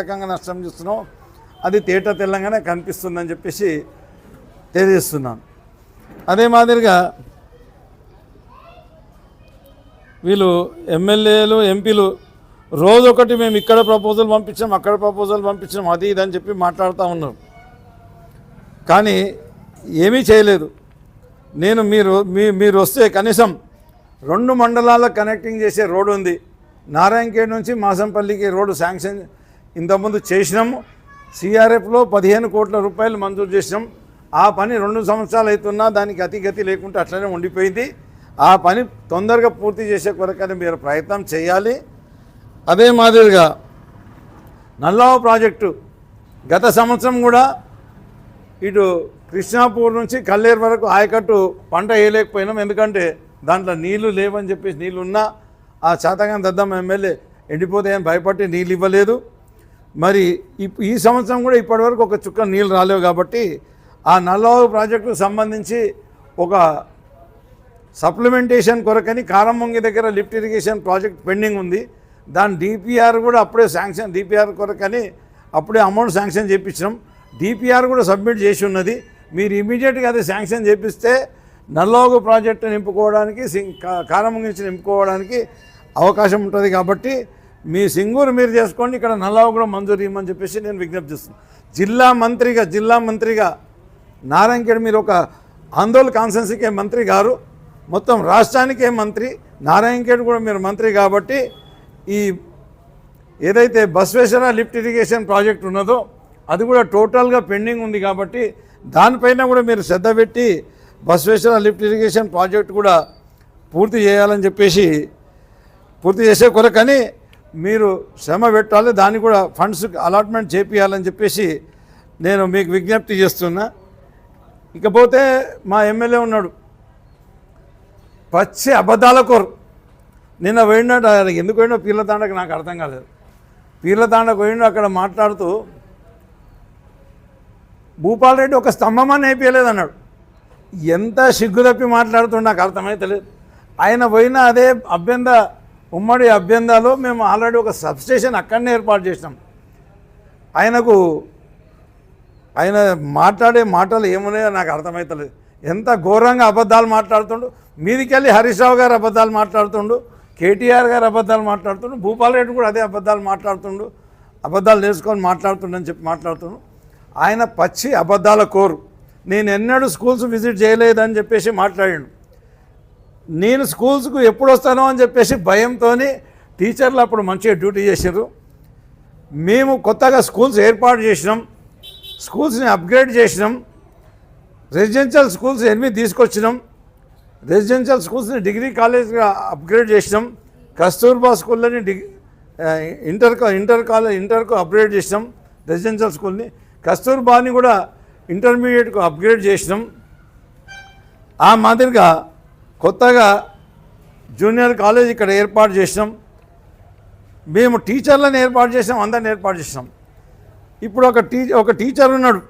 రకంగా నష్టం చూస్తున్నాం అది తేట తెల్లంగానే కనిపిస్తుందని చెప్పేసి తెలియజేస్తున్నాను. అదే మాదిరిగా వీళ్ళు ఎమ్మెల్యేలు ఎంపీలు రోజు ఒకటి మేము ఇక్కడ ప్రపోజల్ పంపించాం అక్కడ ప్రపోజల్ పంపించాం అది ఇది అని చెప్పి మాట్లాడుతూ ఉన్నారు. కానీ ఏమీ చేయలేదు. నేను మీరు మీ మీరు వస్తే కనీసం రెండు మండలాల కనెక్టింగ్ చేసే రోడ్డు ఉంది. నారాయణఖేడ్ నుంచి మాసంపల్లికి రోడ్డు శాంక్షన్ ఇంతకుముందు చేసినాము సిఆర్ఎఫ్లో పదిహేను కోట్ల రూపాయలు మంజూరు చేసినాం. ఆ పని రెండు సంవత్సరాలు అవుతున్నా దానికి అతిగతి లేకుండా అట్లనే ఉండిపోయింది. ఆ పని తొందరగా పూర్తి చేసే కొరకని మీరు ప్రయత్నం చేయాలి. అదే మాదిరిగా నల్లావ ప్రాజెక్టు గత సంవత్సరం కూడా ఇటు కృష్ణాపూర్ నుంచి కల్లేరు వరకు ఆయకట్టు పంట వేయలేకపోయినాం. ఎందుకంటే దాంట్లో నీళ్ళు లేవని చెప్పేసి నీళ్ళు ఉన్నా ఆ శాతగాని దద్దమ్మ ఎమ్మెల్యే ఎండిపోతాయని భయపడి నీళ్ళు ఇవ్వలేదు. మరి ఇప్- ఈ సంవత్సరం కూడా ఇప్పటివరకు ఒక చుక్క నీళ్ళు రాలేవు కాబట్టి ఆ నల్లవాగు ప్రాజెక్టుకు సంబంధించి ఒక సప్లిమెంటేషన్ కొరకని కారమంగి దగ్గర లిఫ్ట్ ఇరిగేషన్ ప్రాజెక్ట్ పెండింగ్ ఉంది. దాని డిపిఆర్ కూడా అప్పుడే శాంక్షన్ డిపిఆర్ కొరకని అప్పుడే అమౌంట్ శాంక్షన్ చేయించినాం డిపిఆర్ కూడా సబ్మిట్ చేసి ఉన్నది. మీరు ఇమీడియట్గా అది శాంక్షన్ చేపిస్తే నల్లోగు ప్రాజెక్టు నింపుకోవడానికి సింగ్ నింపుకోవడానికి అవకాశం ఉంటుంది కాబట్టి మీ సింగూరు మీరు చేసుకోండి ఇక్కడ నల్లావు కూడా మంజూరు ఇవ్వమని చెప్పేసి నేను విజ్ఞప్తి చేస్తున్నాను జిల్లా మంత్రిగా జిల్లా మంత్రిగా నారాయణఖేడ్ మీరు ఒక ఆందోళన కాన్సెన్సీకే మంత్రి గారు మొత్తం రాష్ట్రానికే మంత్రి నారాయణఖేడ్ కూడా మీరు మంత్రి కాబట్టి ఈ ఏదైతే బస్వేశ్వర లిఫ్ట్ ఇరిగేషన్ ప్రాజెక్ట్ ఉన్నదో అది కూడా టోటల్గా పెండింగ్ ఉంది కాబట్టి దానిపైన కూడా మీరు శ్రద్ధ పెట్టి బస్వేశ్వర లిఫ్ట్ ఇరిగేషన్ ప్రాజెక్ట్ కూడా పూర్తి చేయాలని చెప్పేసి పూర్తి చేసే కొరకని మీరు శ్రమ పెట్టాలి దాన్ని కూడా ఫండ్స్ అలాట్మెంట్ చేపియాలని చెప్పేసి నేను మీకు విజ్ఞప్తి చేస్తున్నా. ఇకపోతే మా ఎమ్మెల్యే ఉన్నాడు. పచ్చి అబద్ధాల కోరు. నిన్న పోయినాడు ఆయనకి ఎందుకు పోయినా పీర్లతాండకు నాకు అర్థం కాలేదు. పీర్లతాండకు పోయినా అక్కడ మాట్లాడుతూ భూపాల్ రెడ్డి ఒక స్తంభమాన్ని అయిపోయలేదన్నాడు ఎంత సిగ్గు తప్పి మాట్లాడుతుండో నాకు అర్థమైతలేదు. ఆయన పోయిన అదే అభ్యంద ఉమ్మడి అభ్యందాలో మేము ఆల్రెడీ ఒక సబ్స్టేషన్ అక్కడనే ఏర్పాటు చేసినాం. ఆయనకు ఆయన మాట్లాడే మాటలు ఏమున్నాయో నాకు అర్థమవుతలేదు ఎంత ఘోరంగా అబద్ధాలు మాట్లాడుతుండు. మీదికెళ్ళి హరీష్ రావు గారు అబద్ధాలు మాట్లాడుతుండు. కేటీఆర్ గారు అబద్ధాలు మాట్లాడుతుండు. భూపాల్ రెడ్డి కూడా అదే అబద్ధాలు మాట్లాడుతుండు. అబద్ధాలు నేర్చుకొని మాట్లాడుతుండని చెప్పి మాట్లాడుతుండు. ఆయన పచ్చి అబద్ధాల కోరు. నేను ఎన్నడూ స్కూల్స్ విజిట్ చేయలేదని చెప్పేసి మాట్లాడాడు. నేను స్కూల్స్కు ఎప్పుడు వస్తానో అని చెప్పేసి భయంతో టీచర్లు అప్పుడు మంచిగా డ్యూటీ చేశారు మేము కొత్తగా స్కూల్స్ ఏర్పాటు చేసినాం. స్కూల్స్ని అప్గ్రేడ్ చేసినాం. రెసిడెన్షియల్ స్కూల్స్ ఎనిమిది తీసుకొచ్చినాం. రెసిడెన్షియల్ స్కూల్స్ని డిగ్రీ కాలేజ్గా అప్గ్రేడ్ చేసినాం. కస్తూర్బా స్కూల్లోని డిగ్ ఇంటర్ ఇంటర్ కాలేజ్ ఇంటర్కు అప్గ్రేడ్ చేసినాం. రెసిడెన్షియల్ స్కూల్ని కస్తూర్బాని కూడా ఇంటర్మీడియట్కు అప్గ్రేడ్ చేసినాం. ఆ మాదిరిగా కొత్తగా జూనియర్ కాలేజ్ ఇక్కడ ఏర్పాటు చేసినాం. మేము టీచర్లను ఏర్పాటు చేసినాం అందరిని ఏర్పాటు చేసినాం. ఇప్పుడు ఒక టీ ఒక టీచర్ ఉన్నాడు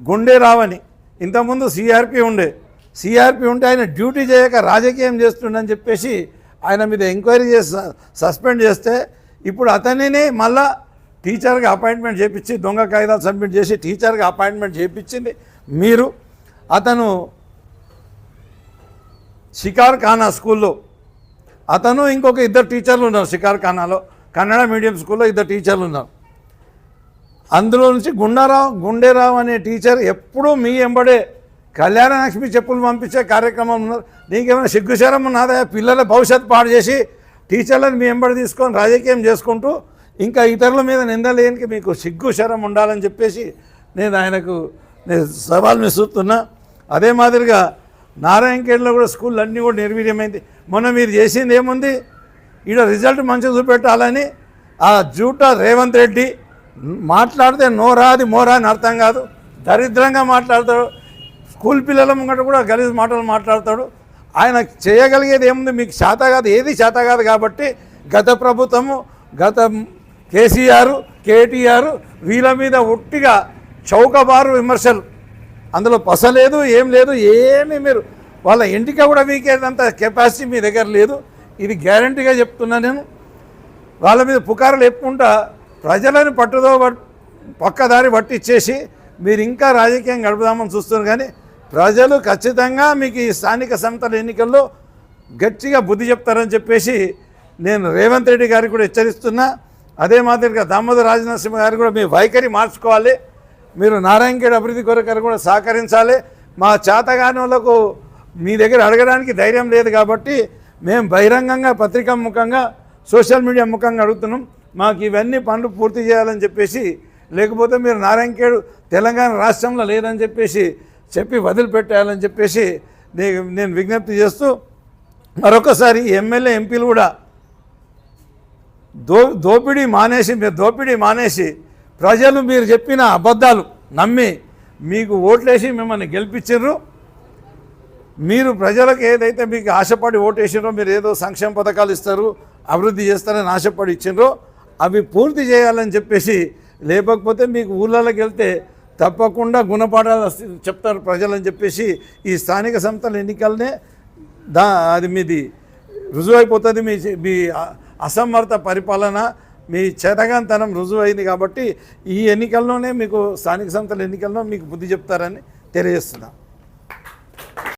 గుండె రావని. ఇంతకుముందు సిఆర్పి ఉండే. సిఆర్పి ఉంటే ఆయన డ్యూటీ చేయక రాజకీయం చేస్తుండని చెప్పేసి ఆయన మీద ఎంక్వైరీ చేసి సస్పెండ్ చేస్తే ఇప్పుడు అతనిని మళ్ళా టీచర్గా అపాయింట్మెంట్ చేయించి దొంగ కాగితాలు సబ్మిట్ చేసి టీచర్గా అపాయింట్మెంట్ చేపించింది మీరు. అతను షికార్ ఖానా స్కూల్లో. అతను ఇంకొక ఇద్దరు టీచర్లు ఉన్నారు షికార్ ఖానాలో. కన్నడ మీడియం స్కూల్లో ఇద్దరు టీచర్లు ఉన్నారు. అందులో నుంచి గుండారావు గుండేరావు అనే టీచర్ ఎప్పుడూ మీ ఎంబడే కళ్యాణ లక్ష్మి చెప్పులు పంపించే కార్యక్రమం ఉన్నారు నీకేమైనా సిగ్గుశరం ఉన్నదా? పిల్లల భవిష్యత్తు పాడు చేసి టీచర్లను మీ ఎంబడి తీసుకొని రాజకీయం చేసుకుంటూ ఇంకా ఇతరుల మీద నిందలేనికి మీకు సిగ్గు శరం ఉండాలని చెప్పేసి నేను ఆయనకు నేను సవాల్ విసురుతున్నా. అదే మాదిరిగా నారాయణఖేడ్లో కూడా స్కూల్ అన్నీ కూడా నిర్వీర్యమైంది. మొన్న మీరు చేసింది ఏముంది? ఈడ రిజల్ట్ మంచిగా చూపెట్టాలని ఆ జూటా రేవంత్ రెడ్డి మాట్లాడితే నోరాది మోరా అని అర్థం కాదు. దరిద్రంగా మాట్లాడతాడు. స్కూల్ పిల్లల ముంగట కూడా గలీజ్ మాటలు మాట్లాడతాడు. ఆయన చేయగలిగేది ఏముంది? మీకు శాత కాదు ఏది శాత కాదు కాబట్టి గత ప్రభుత్వము గత కేసీఆర్ కేటీఆర్ వీళ్ళ మీద ఒట్టిగా చౌకబారు విమర్శలు. అందులో పస లేదు ఏం లేదు ఏమీ మీరు వాళ్ళ ఇంటికి కూడా వీకేదంత కెపాసిటీ మీ దగ్గర లేదు. ఇది గ్యారంటీగా చెప్తున్నా నేను. వాళ్ళ మీద పుకారులు చెప్పుకుంటా ప్రజలను పట్టుదో పక్కదారి పట్టిచ్చేసి మీరు ఇంకా రాజకీయం గడుపుదామని చూస్తున్నారు కానీ ప్రజలు ఖచ్చితంగా మీకు ఈ స్థానిక సంస్థల ఎన్నికల్లో గట్టిగా బుద్ధి చెప్తారని చెప్పేసి నేను రేవంత్ రెడ్డి గారికి కూడా హెచ్చరిస్తున్నా. అదే మాదిరిగా దామోదర రాజనరసింహ గారు కూడా మీ వైఖరి మార్చుకోవాలి. మీరు నారాయణఖేడ్ అభివృద్ధి కొరకు కూడా సహకరించాలి. మా చేతగానులకు వాళ్ళకు మీ దగ్గర అడగడానికి ధైర్యం లేదు కాబట్టి మేము బహిరంగంగా పత్రికా ముఖంగా సోషల్ మీడియా ముఖంగా అడుగుతున్నాం. మాకు ఇవన్నీ పనులు పూర్తి చేయాలని చెప్పేసి లేకపోతే మీరు నారాయణఖేడ్ తెలంగాణ రాష్ట్రంలో లేదని చెప్పేసి చెప్పి వదిలిపెట్టేయాలని చెప్పేసి నేను విజ్ఞప్తి చేస్తూ మరొకసారి ఎమ్మెల్యే ఎంపీలు కూడా దో దోపిడీ మానేసి మీరు దోపిడీ మానేసి ప్రజలు మీరు చెప్పిన అబద్ధాలు నమ్మి మీకు ఓట్లేసి మిమ్మల్ని గెలిపించారు మీరు ప్రజలకు ఏదైతే మీకు ఆశపడి ఓటేసినో మీరు ఏదో సంక్షేమ పథకాలు ఇస్తారు అభివృద్ధి చేస్తారని ఆశపడి ఇచ్చినో అవి పూర్తి చేయాలని చెప్పేసి లేకపోతే మీకు ఊళ్ళలోకి వెళ్తే తప్పకుండా గుణపాఠాలు చెప్తారు ప్రజలని చెప్పేసి ఈ స్థానిక సంస్థల ఎన్నికలనే దా అది మీది రుజువైపోతుంది మీ మీ అసమర్థ పరిపాలన మీ చేతగాంతనం రుజువైంది కాబట్టి ఈ ఎన్నికల్లోనే మీకు స్థానిక సంస్థల ఎన్నికల్లో మీకు బుద్ధి చెప్తారని తెలియజేస్తున్నాను